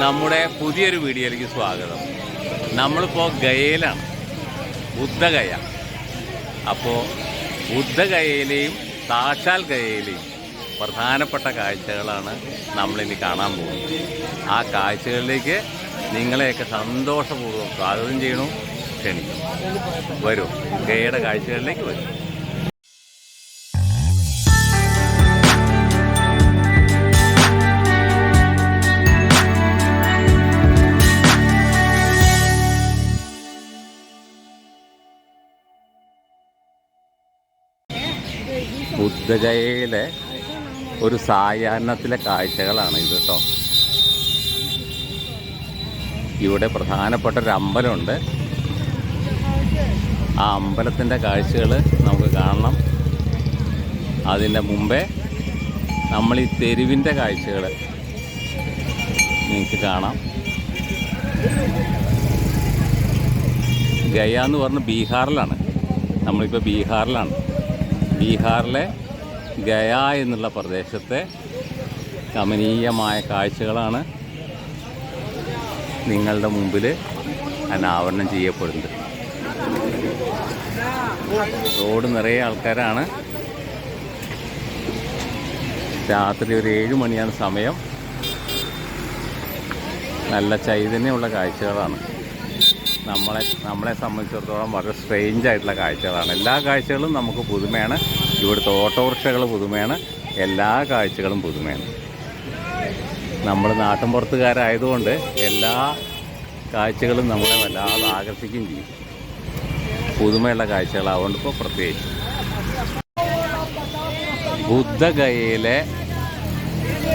നമ്മുടെ പുതിയൊരു വീഡിയോയിലേക്ക് സ്വാഗതം. നമ്മളിപ്പോൾ ഗയയിലാണ്. ബുദ്ധഗയ. അപ്പോൾ ബുദ്ധഗയയിലെയും സാക്ഷാൽ ഗയയിലെയും പ്രധാനപ്പെട്ട കാഴ്ചകളാണ് നമ്മളിനി കാണാൻ പോകുന്നത്. ആ കാഴ്ചകളിലേക്ക് നിങ്ങളെയൊക്കെ സന്തോഷപൂർവം സ്വാഗതം ചെയ്യണു? ക്ഷണിക്കും വരൂ. ഗയയുടെ കാഴ്ചകളിലേക്ക് വരും. ബുദ്ധഗയയിലെ ഒരു സായാഹ്നത്തിലെ കാഴ്ചകളാണ് ഇത് കേട്ടോ ഇവിടെ പ്രധാനപ്പെട്ട ഒരു അമ്പലമുണ്ട്. ആ അമ്പലത്തിന്റെ കാഴ്ചകൾ നമുക്ക് കാണണം. അതിന്റെ മുമ്പേ നമ്മൾ ഈ തെരുവിന്റെ കാഴ്ചകൾ നിങ്ങൾക്ക് കാണാം. ഗയ എന്ന് പറഞ്ഞ് ബീഹാറിലാണ്. നമ്മളിപ്പോൾ ബീഹാറിലാണ്. ബീഹാറിലെ ഗയ എന്നുള്ള പ്രദേശത്തെ കമനീയമായ കാഴ്ചകളാണ് നിങ്ങളുടെ മുമ്പിൽ അനാവരണം ചെയ്യപ്പെടുന്നത്. റോഡ് നിറയെ ആൾക്കാരാണ്. രാത്രി ഒരു ഏഴ് മണിയാണ് സമയം. നല്ല ചൈതന്യമുള്ള കാഴ്ചകളാണ്. നമ്മളെ നമ്മളെ സംബന്ധിച്ചിടത്തോളം വളരെ സ്ട്രേഞ്ച് ആയിട്ടുള്ള കാഴ്ചകളാണ്. എല്ലാ കാഴ്ചകളും നമുക്ക് പുതുമയാണ്. ഇവിടുത്തെ ഓട്ടോറിക്ഷകൾ പുതുമയാണ്. എല്ലാ കാഴ്ചകളും പുതുമയാണ്. നമ്മൾ നാട്ടിൻപുറത്തുകാരായതുകൊണ്ട് എല്ലാ കാഴ്ചകളും നമ്മളെ വല്ലാതെ ആകർഷിക്കുകയും ചെയ്യും. പുതുമയുള്ള കാഴ്ചകളാവുകൊണ്ട് ഇപ്പോൾ പ്രത്യേകിച്ച്. ബുദ്ധഗയയിലെ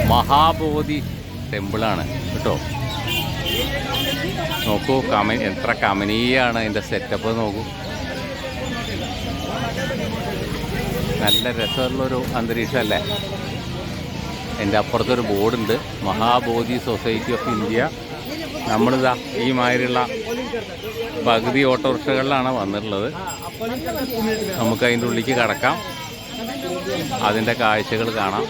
മഹാബോധി ടെമ്പിളാണ്. കേട്ടോ? നോക്കൂ കമ എത്ര കമനീയാണ് അതിന്റെ സെറ്റപ്പ് നോക്കൂ. നല്ല രസമുള്ളൊരു അന്തരീക്ഷമല്ലേ? എന്റെ അപ്പുറത്തൊരു ബോർഡുണ്ട് മഹാബോധി സൊസൈറ്റി ഓഫ് ഇന്ത്യ. നമ്മളിതാ ഈ മാതിരിയുള്ള പകുതി ഓട്ടോറിക്ഷകളിലാണ് വന്നിട്ടുള്ളത്. നമുക്ക് അതിന്റെ ഉള്ളിലേക്ക് കടക്കാം. അതിന്റെ കാഴ്ചകൾ കാണാം.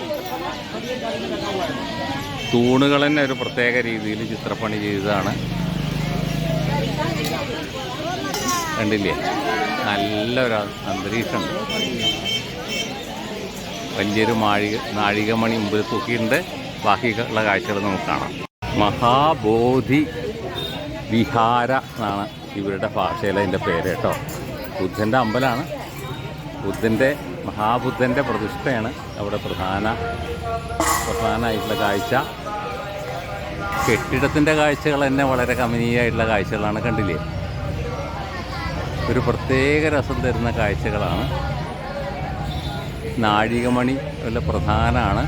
തൂണുകൾ തന്നെ ഒരു പ്രത്യേക രീതിയിൽ ചിത്രപ്പണി ചെയ്തതാണ്. കണ്ടില്ലേ? നല്ലൊരു അന്തരീക്ഷം വലിയൊരു മാഴിക നാഴികമണി മുമ്പിൽ തൂക്കിയിട്ടുണ്ട്. ബാക്കിയുള്ള കാഴ്ചകൾ നമുക്ക് കാണാം. മഹാബോധി വിഹാര എന്നാണ് ഇവരുടെ ഭാഷയിൽ അതിന്റെ പേര് കേട്ടോ. ബുദ്ധന്റെ അമ്പലമാണ്. ബുദ്ധന്റെ മഹാബുദ്ധന്റെ പ്രതിഷ്ഠയാണ് അവിടെ പ്രധാന പ്രധാനമായിട്ടുള്ള കാഴ്ച. കെട്ടിടത്തിന്റെ കാഴ്ചകൾ തന്നെ വളരെ കമനീയമായിട്ടുള്ള കാഴ്ചകളാണ് കണ്ടില്ലേ? ഒരു പ്രത്യേക രസം തരുന്ന കാഴ്ചകളാണ്. നാഴികമണി വല്ല പ്രധാനമാണ്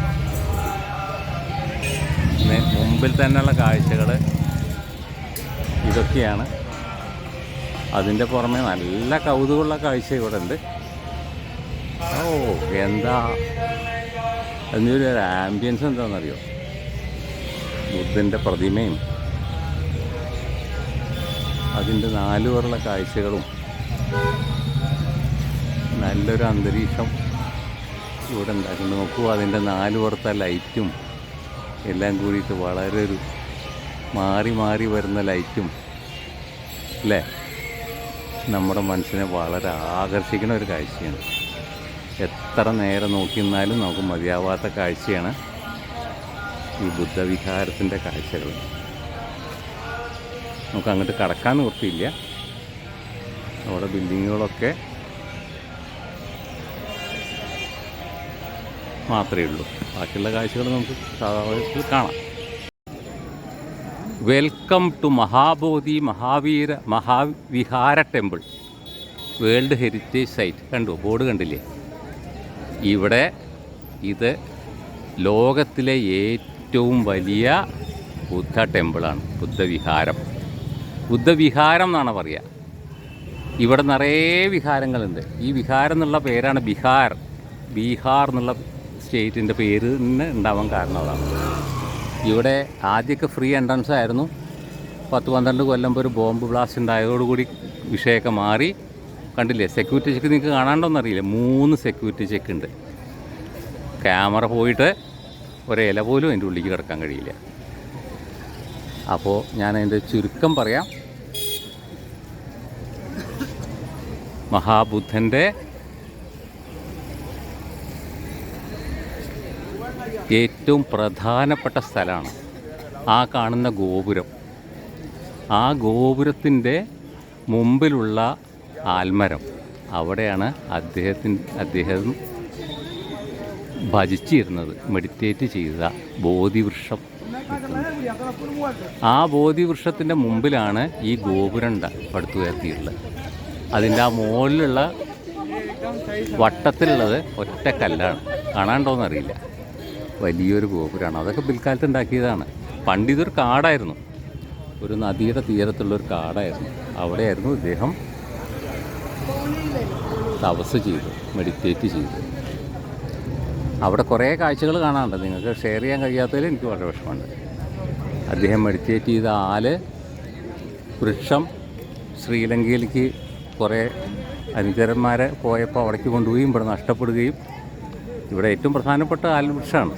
മുമ്പിൽ തന്നെയുള്ള കാഴ്ചകൾ ഇതൊക്കെയാണ്. അതിന്റെ പുറമെ നല്ല കൗതുകമുള്ള കാഴ്ച ഇവിടെ ഉണ്ട് ഓ എന്താ? എന്നൊരു ആംബിയൻസ് എന്താണെന്നറിയോ ബുദ്ധന്റെ പ്രതിമയും അതിന്റെ നാലുപേരുള്ള കാഴ്ചകളും നല്ലൊരു അന്തരീക്ഷം ഇവിടെ ഉണ്ടാക്കി നോക്കൂ അതിന്റെ നാല് പുറത്തെ ലൈറ്റും എല്ലാം കൂടിയിട്ട് വളരെ ഒരു മാറി മാറി വരുന്ന ലൈറ്റും അല്ലേ? നമ്മുടെ മനസ്സിനെ വളരെ ആകർഷിക്കുന്ന ഒരു കാഴ്ചയാണ്. എത്ര നേരം നോക്കി നിന്നാലും നമുക്ക് മതിയാവാത്ത കാഴ്ചയാണ്. ഈ ബുദ്ധവിഹാരത്തിന്റെ കാഴ്ചകൾ. നമുക്ക് അങ്ങോട്ട് കടക്കാൻ നിവൃത്തിയില്ല. അവിടെ ബിൽഡിങ്ങുകളൊക്കെ മാത്രമേ ഉള്ളൂ. ബാക്കിയുള്ള കാഴ്ചകൾ നമുക്ക് സാധാരണ കാണാം. Welcome to Mahabodhi Mahavira Mahavihara temple. World heritage site. കണ്ടു? ബോർഡ് കണ്ടില്ലേ? ഇവിടെ ഇത് ലോകത്തിലെ ഏറ്റവും വലിയ ബുദ്ധ ടെമ്പിളാണ് ബുദ്ധവിഹാരം. ബുദ്ധവിഹാരം എന്നാണ് പറയുക. ഇവിടെ നിറയെ വിഹാരങ്ങളുണ്ട്. ഈ വിഹാരം എന്നുള്ള പേരാണ് ബിഹാർ. ബീഹാർ എന്നുള്ള സ്റ്റേറ്റിന്റെ പേര് തന്നെ ഉണ്ടാവാൻ കാരണം അതാണ്. ഇവിടെ ആദ്യമൊക്കെ ഫ്രീ എൻട്രൻസ് ആയിരുന്നു. പത്ത് പന്ത്രണ്ട് കൊല്ലം ഒരു ബോംബ് ബ്ലാസ്റ്റ് ഉണ്ടായതോടുകൂടി വിഷയമൊക്കെ മാറി. കണ്ടില്ലേ സെക്യൂരിറ്റി ചെക്ക് നിങ്ങൾക്ക് കാണാണ്ടോന്നറിയില്ല മൂന്ന് സെക്യൂരിറ്റി ചെക്ക് ഉണ്ട്. ക്യാമറ പോയിട്ട് ഒരില പോലും അതിന്റെ ഉള്ളിലേക്ക് കിടക്കാൻ കഴിയില്ല. അപ്പോൾ ഞാൻ അതിന്റെ ചുരുക്കം പറയാം. മഹാബുദ്ധന്റെ ഏറ്റവും പ്രധാനപ്പെട്ട സ്ഥലമാണ് ആ കാണുന്ന ഗോപുരം. ആ ഗോപുരത്തിന്റെ മുമ്പിലുള്ള ആൽമരം അവിടെയാണ് അദ്ദേഹത്തിന്റെ അദ്ദേഹം ഭജിച്ചിരുന്നത്. മെഡിറ്റേറ്റ് ചെയ്ത ബോധിവൃക്ഷം. ആ ബോധിവൃക്ഷത്തിന്റെ മുമ്പിലാണ് ഈ ഗോപുരണ്ട പടുത്തു പടുത്തുയർത്തിയിട്ടുള്ളത്. അതിന്റെ ആ മുകളിലുള്ള വട്ടത്തിലുള്ളത് ഒറ്റ കല്ലാണ്. കാണാണ്ടോന്നറിയില്ല വലിയൊരു ഗോപുരമാണ്. അതൊക്കെ പിൽക്കാലത്ത് ഉണ്ടാക്കിയതാണ്. പണ്ട് ഇതൊരു കാടായിരുന്നു. ഒരു നദിയുടെ തീരത്തുള്ള ഒരു കാടായിരുന്നു. അവിടെയായിരുന്നു ഇദ്ദേഹം തപസ് ചെയ്തു മെഡിറ്റേറ്റ് ചെയ്തു. അവിടെ കുറേ കാഴ്ചകൾ കാണാനുണ്ട് നിങ്ങൾക്ക് ഷെയർ ചെയ്യാൻ കഴിയാത്തതിൽ എനിക്ക് വളരെ വിഷമമുണ്ട്. അദ്ദേഹം മെഡിറ്റേറ്റ് ചെയ്ത ആൽ വൃക്ഷം ശ്രീലങ്കയിലേക്ക് കുറേ അനുചരന്മാരെ പോയപ്പോൾ അവിടേക്ക് കൊണ്ടുപോയി ഇവിടെ നഷ്ടപ്പെടുകയും. ഇവിടെ ഏറ്റവും പ്രധാനപ്പെട്ട ആൽ വൃക്ഷമാണ്.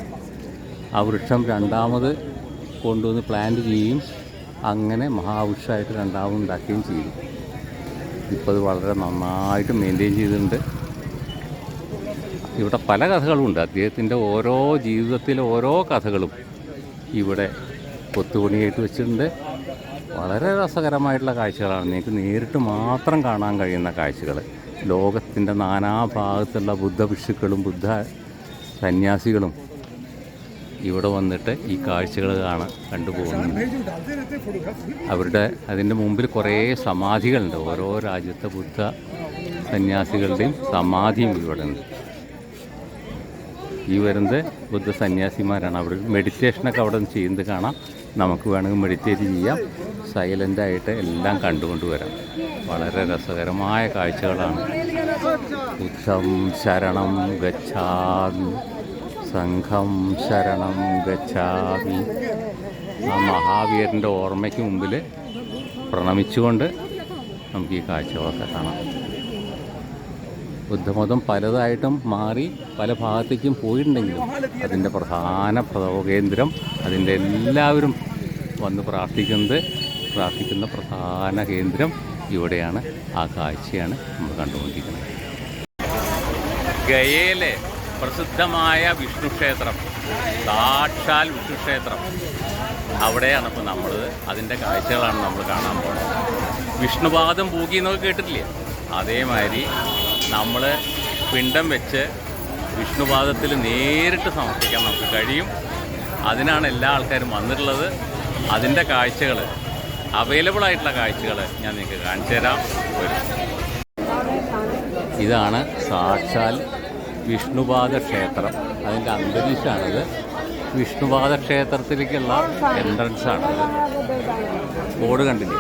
ആ വൃക്ഷം രണ്ടാമത് കൊണ്ടുവന്ന് പ്ലാന്റ് ചെയ്യുകയും അങ്ങനെ മഹാവൃക്ഷമായിട്ട് രണ്ടാമത് ഉണ്ടാക്കുകയും ചെയ്തു. ഇപ്പോൾ അത് വളരെ നന്നായിട്ട് മെയിന്റെയിൻ ചെയ്തിട്ടുണ്ട്. ഇവിടെ പല കഥകളുമുണ്ട് അദ്ദേഹത്തിന്റെ ഓരോ ജീവിതത്തിലെ ഓരോ കഥകളും ഇവിടെ കൊത്തുപണിയായിട്ട് വെച്ചിട്ടുണ്ട്. വളരെ രസകരമായിട്ടുള്ള കാഴ്ചകളാണ്. നിങ്ങൾക്ക് നേരിട്ട് മാത്രം കാണാൻ കഴിയുന്ന കാഴ്ചകൾ. ലോകത്തിന്റെ നാനാഭാഗത്തുള്ള ബുദ്ധഭിക്ഷുക്കളും ബുദ്ധ സന്യാസികളും ഇവിടെ വന്നിട്ട് ഈ കാഴ്ചകൾ കാണാൻ കണ്ടുപോകുന്നുണ്ട് അവരുടെ അതിന്റെ മുമ്പിൽ കുറേ സമാധികളുണ്ട്. ഓരോ രാജ്യത്തെ ബുദ്ധ സന്യാസികളുടെയും സമാധിയും ഇവിടെ ഉണ്ട് ഈ വരുന്നത് ബുദ്ധ സന്യാസിമാരാണ് അവിടെ മെഡിറ്റേഷനൊക്കെ അവിടെ നിന്ന് ചെയ്യുന്നത് കാണാം. നമുക്ക് വേണമെങ്കിൽ മെഡിറ്റേറ്റ് ചെയ്യാം. സൈലന്റായിട്ട് എല്ലാം കണ്ടുകൊണ്ട് വരാം. വളരെ രസകരമായ കാഴ്ചകളാണ്. ബുദ്ധം ശരണം ഗച്ഛാമി. സംഘം ശരണം ഗച്ഛാമി. ആ മഹാവീരന്റെ ഓർമ്മയ്ക്ക് മുമ്പിൽ പ്രണമിച്ചുകൊണ്ട് നമുക്ക് ഈ കാഴ്ചകളൊക്കെ കാണാം. ബുദ്ധമതം പലതായിട്ടും മാറി പല ഭാഗത്തേക്കും പോയിട്ടുണ്ടെങ്കിലും അതിന്റെ പ്രധാന കേന്ദ്രം അതിന്റെ എല്ലാവരും വന്ന് പ്രാർത്ഥിക്കുന്നത് പ്രാർത്ഥിക്കുന്ന പ്രധാന കേന്ദ്രം ഇവിടെയാണ്. ആ കാഴ്ചയാണ് നമ്മൾ കണ്ടുകൊണ്ടിരിക്കുന്നത്. ഗയയിലെ പ്രസിദ്ധമായ വിഷ്ണു ക്ഷേത്രം സാക്ഷാൽ വിഷ്ണു ക്ഷേത്രം. അവിടെയാണ് ഇപ്പോൾ നമ്മൾ അതിന്റെ കാഴ്ചകളാണ് നമ്മൾ കാണാൻ പോകുന്നത്. വിഷ്ണുപാദം പൂക്കി എന്നൊക്കെ കേട്ടിട്ടില്ലേ? അതേമാതിരി നമ്മൾ പിണ്ടം വെച്ച് വിഷ്ണുപാദത്തിൽ നേരിട്ട് സമർപ്പിക്കാൻ നമുക്ക് കഴിയും. അതിനാണ് എല്ലാ ആൾക്കാരും വന്നിട്ടുള്ളത്. അതിന്റെ കാഴ്ചകൾ അവൈലബിൾ ആയിട്ടുള്ള കാഴ്ചകൾ ഞാൻ നിങ്ങൾക്ക് കാണിച്ചു തരാം. ഇതാണ് സാക്ഷാൽ വിഷ്ണുപാദ ക്ഷേത്രം. അതിന്റെ അന്തരീക്ഷമാണിത്. വിഷ്ണുപാദ ക്ഷേത്രത്തിലേക്കുള്ള എൻട്രൻസ് ആണിത്. ബോർഡ് കണ്ടില്ലേ?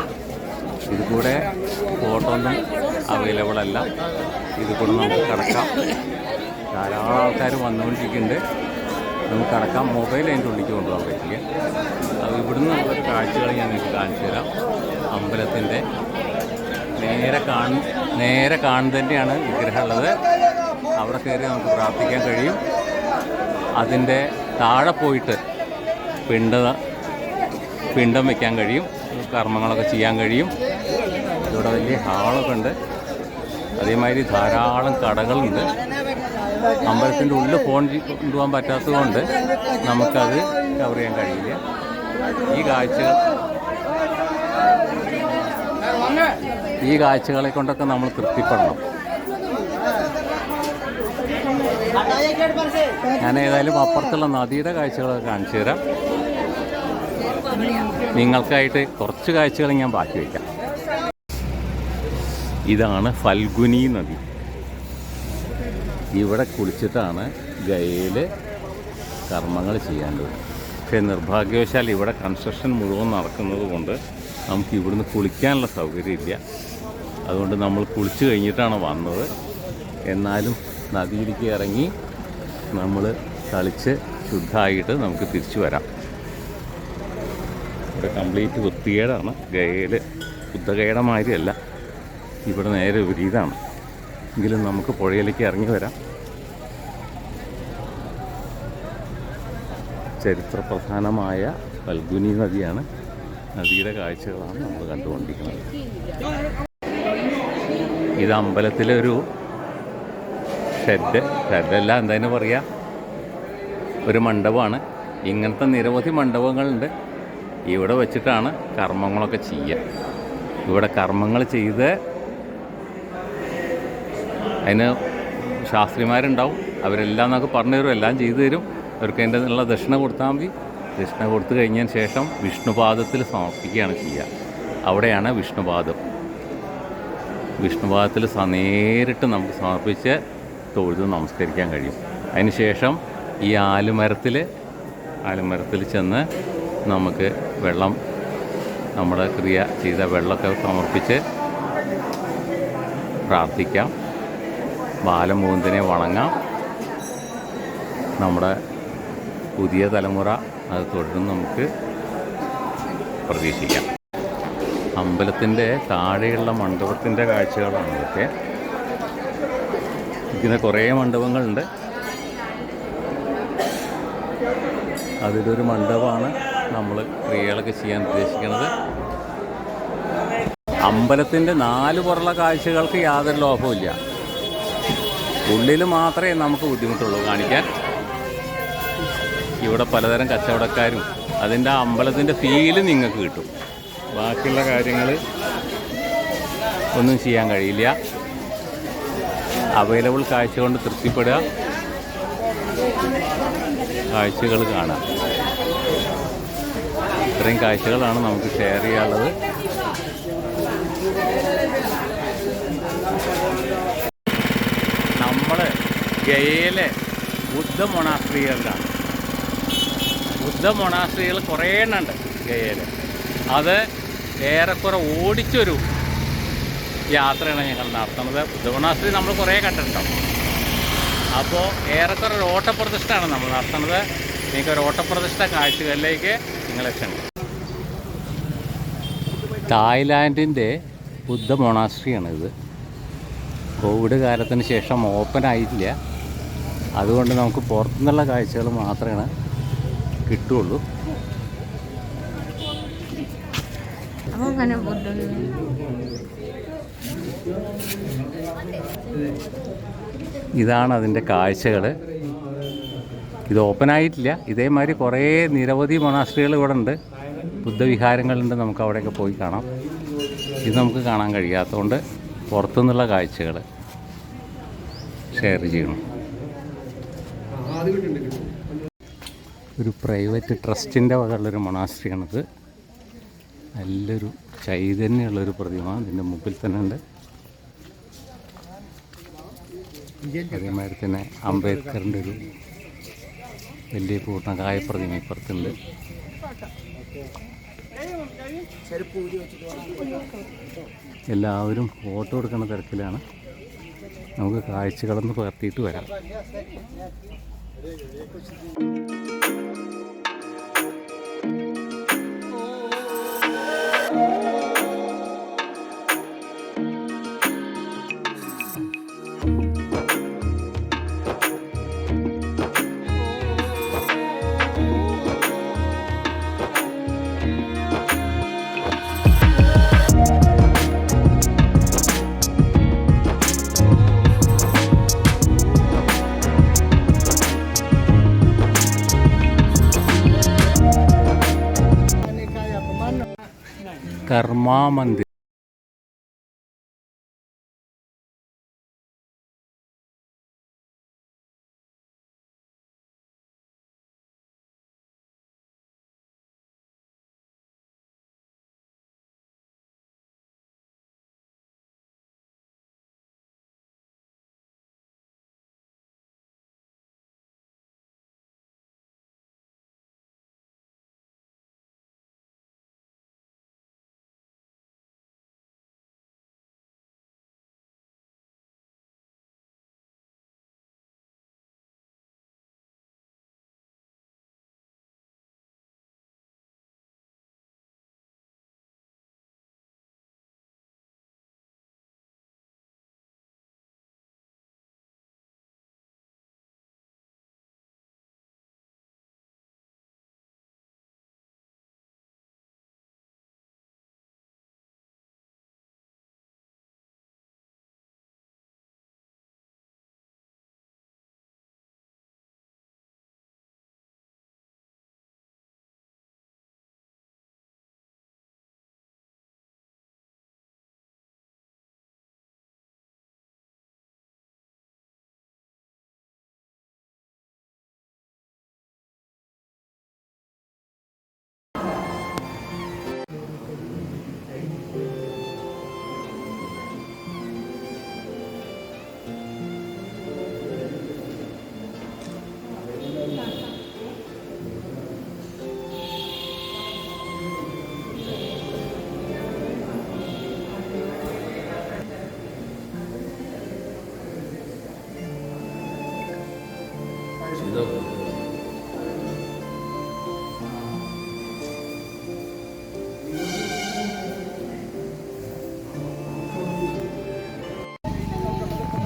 ഇത് കൂടെ ഫോട്ടോ ഒന്നും അവൈലബിൾ അല്ല ഇത് കൊണ്ട് നമുക്ക് കിടക്കാം. ധാരാളം ആൾക്കാർ വന്നുകൊണ്ടിരിക്കുന്നുണ്ട്. നമുക്ക് കിടക്കാം. മൊബൈൽ അതിന്റെ ഉള്ളിലേക്ക് കൊണ്ടുപോകാൻ പറ്റില്ല. അത് ഇവിടുന്ന് ഉള്ള കാഴ്ചകൾ ഞാൻ നിങ്ങൾക്ക് കാണിച്ചു തരാം. അമ്പലത്തിന്റെ നേരെ കാണ നേരെ കാണുന്നതിന്റെയാണ് വിഗ്രഹം ഉള്ളത് അവിടെ കയറി നമുക്ക് പ്രാർത്ഥിക്കാൻ കഴിയും. അതിന്റെ താഴെ പോയിട്ട് പിണ്ട പിണ്ടം വയ്ക്കാൻ കഴിയും. കർമ്മങ്ങളൊക്കെ ചെയ്യാൻ കഴിയും. ഇവിടെ വലിയ ഹാളൊക്കെ ഉണ്ട്. അതേമാതിരി ധാരാളം കടകളുണ്ട്. അമ്പലത്തിന്റെ ഉള്ളിൽ ഫോൺ കൊണ്ടുപോകാൻ പറ്റാത്തതുകൊണ്ട് നമുക്കത് കവർ ചെയ്യാൻ കഴിയില്ല. ഈ കാഴ്ചകൾ ഈ കാഴ്ചകളെ കൊണ്ടൊക്കെ നമ്മൾ തൃപ്തിപ്പെടണം. ഞാൻ ഏതായാലും അപ്പുറത്തുള്ള നദിയുടെ കാഴ്ചകളൊക്കെ കാണിച്ചു തരാം. നിങ്ങൾക്കായിട്ട് കുറച്ച് കാഴ്ചകൾ ഞാൻ ബാക്കി വയ്ക്കാം ഇതാണ് ഫൽഗുനി നദി. ഇവിടെ കുളിച്ചിട്ടാണ് ഗയയിൽ കർമ്മങ്ങൾ ചെയ്യാൻ ചെയ്യേണ്ടത്. പക്ഷേ നിർഭാഗ്യവശാൽ ഇവിടെ കൺസ്ട്രക്ഷൻ മുഴുവൻ നടക്കുന്നത് കൊണ്ട് നമുക്ക് ഇവിടുന്ന് കുളിക്കാനുള്ള സൗകര്യമില്ല. അതുകൊണ്ട് നമ്മൾ കുളിച്ച് കഴിഞ്ഞിട്ടാണ് വന്നത്. എന്നാലും നദിയിലേക്ക് ഇറങ്ങി നമ്മൾ കളിച്ച് ശുദ്ധമായിട്ട് നമുക്ക് തിരിച്ചു വരാം. ഇവിടെ കംപ്ലീറ്റ് വൃത്തികേടാണ്. ഗയയിൽ ബുദ്ധഗയയുടെ മാതിരിയല്ല. ഇവിടെ നേരെ വിപരീതമാണ് എങ്കിലും നമുക്ക് പുഴയിലേക്ക് ഇറങ്ങി വരാം. ചരിത്ര പ്രധാനമായ ഫൽഗുനി നദിയാണ്. നദിയുടെ കാഴ്ചകളാണ് നമ്മൾ കണ്ടുകൊണ്ടിരിക്കുന്നത്. ഇത് അമ്പലത്തിലെ ഒരു ഷെഡ്. ഷെഡല്ല എന്തായാലും പറയുക ഒരു മണ്ഡപമാണ്. ഇങ്ങനത്തെ നിരവധി മണ്ഡപങ്ങളുണ്ട്. ഇവിടെ വെച്ചിട്ടാണ് കർമ്മങ്ങളൊക്കെ ചെയ്യുക. ഇവിടെ കർമ്മങ്ങൾ ചെയ്ത് അതിന് ശാസ്ത്രിമാരുണ്ടാവും. അവരെല്ലാം നമുക്ക് പറഞ്ഞു തരും എല്ലാം ചെയ്തു തരും. അവർക്ക് അതിന്റെ നല്ല ദക്ഷിണ കൊടുത്താൽ മതി. ദക്ഷിണ കൊടുത്തു കഴിഞ്ഞതിന് ശേഷം വിഷ്ണുപാദത്തിൽ സമർപ്പിക്കുകയാണ് ചെയ്യുക. അവിടെയാണ് വിഷ്ണുപാദം. വിഷ്ണുപാദത്തിൽ നേരിട്ട് നമുക്ക് സമർപ്പിച്ച് തൊഴുത് നമസ്കരിക്കാൻ കഴിയും. അതിന് ശേഷം ഈ ആലുമരത്തിൽ ആലുമരത്തിൽ ചെന്ന് നമുക്ക് വെള്ളം നമ്മുടെ ക്രിയ ചെയ്ത വെള്ളമൊക്കെ സമർപ്പിച്ച് പ്രാർത്ഥിക്കാം. ബാലമുകുന്ദനെ വണങ്ങാം. നമ്മുടെ പുതിയ തലമുറ അത് തുടർന്ന് നമുക്ക് പ്രതീക്ഷിക്കാം. അമ്പലത്തിന്റെ താഴെയുള്ള മണ്ഡപത്തിന്റെ കാഴ്ചകളാണ് ഇതൊക്കെ. ഇരിക്കുന്ന കുറേ മണ്ഡപങ്ങളുണ്ട്. അതിലൊരു മണ്ഡപമാണ് നമ്മൾ ക്രിയകളൊക്കെ ചെയ്യാൻ ഉദ്ദേശിക്കുന്നത്. അമ്പലത്തിന്റെ നാല് പുറള കാഴ്ചകൾക്ക് യാതൊരു ലോഭവുമില്ല. ഉള്ളിൽ മാത്രമേ നമുക്ക് ബുദ്ധിമുട്ടുള്ളൂ കാണിക്കാൻ. ഇവിടെ പലതരം കച്ചവടക്കാരും അതിന്റെ അമ്പലത്തിന്റെ ഫീൽ നിങ്ങൾക്ക് കിട്ടും. ബാക്കിയുള്ള കാര്യങ്ങൾ ഒന്നും ചെയ്യാൻ കഴിയില്ല. അവൈലബിൾ കാഴ്ച കൊണ്ട് തൃപ്തിപ്പെടുക. കാഴ്ചകൾ കാണാം. ഇത്രയും കാഴ്ചകളാണ് നമുക്ക് ഷെയർ ചെയ്യാനുള്ളത്. ഗയയിലെ ബുദ്ധ മൊണാസ്ട്രികളിലാണ് ബുദ്ധ മൊണാസ്ട്രികൾ കുറേ എണ്ണുണ്ട് ഗയയിൽ അത് ഏറെക്കുറെ ഓടിച്ചൊരു യാത്രയാണ് ഞങ്ങൾ നടത്തുന്നത്. ബുദ്ധ മൊണാസ്ട്രി നമ്മൾ കുറേ കണ്ടിട്ടുണ്ടാവും അപ്പോൾ ഏറെക്കുറെ ഒരു ഓട്ടപ്രതിഷ്ഠയാണ് നമ്മൾ നടത്തുന്നത്. നിങ്ങൾക്ക് ഒരു ഓട്ടപ്രതിഷ്ഠ കാഴ്ചകളിലേക്ക് നിങ്ങൾ ക്ഷണിക്കും തായ്ലാൻഡിന്റെ ബുദ്ധ മൊണാസ്ട്രിയാണ് ഇത് കോവിഡ് കാലത്തിന് ശേഷം ഓപ്പൺ ആയിട്ടില്ല അതുകൊണ്ട് നമുക്ക് പുറത്തുനിന്നുള്ള കാഴ്ചകൾ മാത്രമേ കിട്ടുള്ളൂ. ഇതാണ് അതിന്റെ കാഴ്ചകൾ ഇത് ഓപ്പൺ ആയിട്ടില്ല. ഇതേമാതിരി കുറേ നിരവധി മൊണാസ്ട്രികൾ ഇവിടെ ഉണ്ട് ബുദ്ധവിഹാരങ്ങളുണ്ട് നമുക്ക് അവിടെയൊക്കെ പോയി കാണാം. ഇത് നമുക്ക് കാണാൻ കഴിയാത്തതുകൊണ്ട് പുറത്തുനിന്നുള്ള കാഴ്ചകൾ ഷെയർ ചെയ്യണം. ഒരു പ്രൈവറ്റ് ട്രസ്റ്റിന്റെ വകയുള്ളൊരു മൊണാസ്ട്രിയാണിത്. നല്ലൊരു ചൈതന്യമുള്ളൊരു പ്രതിമ ഇതിന്റെ മുമ്പിൽ തന്നെ ഉണ്ട്. അതേമാതിരി തന്നെ അംബേദ്കറിന്റെ ഒരു വലിയ പൂർണകായ പ്രതിമ ഇപ്പുറത്തുണ്ട്. എല്ലാവരും ഫോട്ടോ എടുക്കുന്ന തിരക്കിലാണ്. നമുക്ക് കാഴ്ചകളൊന്ന് പകർത്തിയിട്ട് വരാം. Nereye gidiyor? கர்மா மந்திர்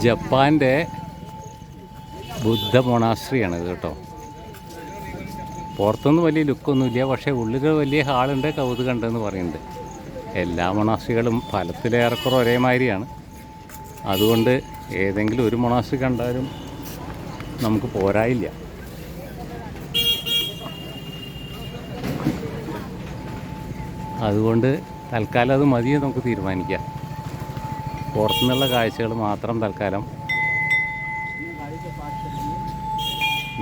ജപ്പാന്റെ ബുദ്ധ മൊണാസ്ട്രിയാണ് ഇത് കേട്ടോ. പുറത്തൊന്നും വലിയ ലുക്കൊന്നുമില്ല പക്ഷേ ഉള്ളിൽ വലിയ ഹാളുണ്ട് കൗതുകണ്ടെന്ന് പറയുന്നുണ്ട്. എല്ലാ മൊണാസ്ട്രികളും ഫലത്തിലേറെക്കുറെ ഒരേമാതിരിയാണ്. അതുകൊണ്ട് ഏതെങ്കിലും ഒരു മൊണാസ്ട്രി കണ്ടാലും നമുക്ക് പോരായില്ല. അതുകൊണ്ട് തൽക്കാലം അത് മതിയെ നമുക്ക് തീരുമാനിക്കാം. പുറത്തുനിന്നുള്ള കാഴ്ചകൾ മാത്രം തൽക്കാലം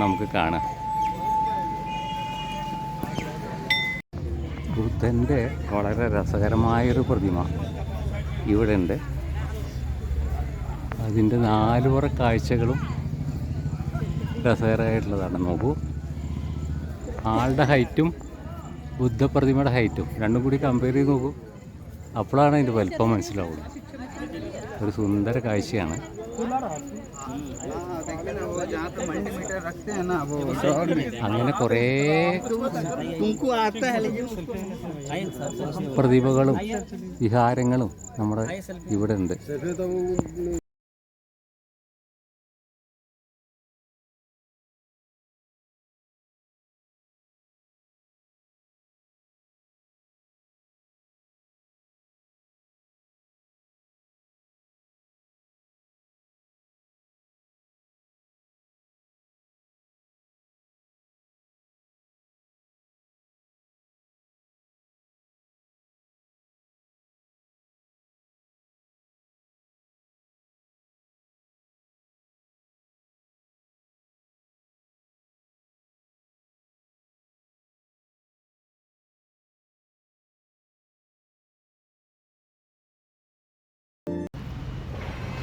നമുക്ക് കാണാം. ബുദ്ധന്റെ വളരെ രസകരമായൊരു പ്രതിമ ഇവിടെ ഉണ്ട് അതിന്റെ നാലുപുറ കാഴ്ചകളും രസകരമായിട്ടുള്ളതാണ്. നോക്കൂ. ആളുടെ ഹൈറ്റും ബുദ്ധപ്രതിമയുടെ ഹൈറ്റും രണ്ടും കൂടി കമ്പയർ ചെയ്ത് നോക്കൂ. അപ്പോഴാണ് അതിന്റെ വലിപ്പം മനസ്സിലാവുള്ളൂ ഒരു സുന്ദര കാഴ്ചയാണ്. അങ്ങനെ കുറേ പ്രതിഭകളും വിഹാരങ്ങളും നമ്മുടെ ഇവിടെ ഉണ്ട്.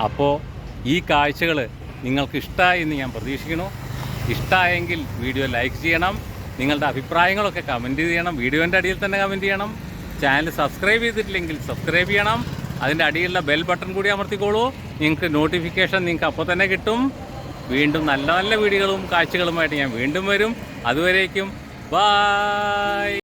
അപ്പോൾ ഈ കാഴ്ചകൾ നിങ്ങൾക്ക് ഇഷ്ടമായി എന്ന് ഞാൻ പ്രതീക്ഷിക്കുന്നു. ഇഷ്ടമായെങ്കിൽ വീഡിയോ ലൈക്ക് ചെയ്യണം. നിങ്ങളുടെ അഭിപ്രായങ്ങളൊക്കെ കമന്റ് ചെയ്യണം. വീഡിയോന്റെ അടിയിൽ തന്നെ കമന്റ് ചെയ്യണം. ചാനൽ സബ്സ്ക്രൈബ് ചെയ്തിട്ടില്ലെങ്കിൽ സബ്സ്ക്രൈബ് ചെയ്യണം. അതിന്റെ അടിയിലുള്ള ബെൽ ബട്ടൺ കൂടി അമർത്തിക്കോളൂ. നിങ്ങൾക്ക് നോട്ടിഫിക്കേഷൻ നിങ്ങൾക്ക് അപ്പോൾ തന്നെ കിട്ടും. വീണ്ടും നല്ല നല്ല വീഡിയോകളും കാഴ്ചകളുമായിട്ട് ഞാൻ വീണ്ടും വരും. അതുവരേക്കും. ബായ്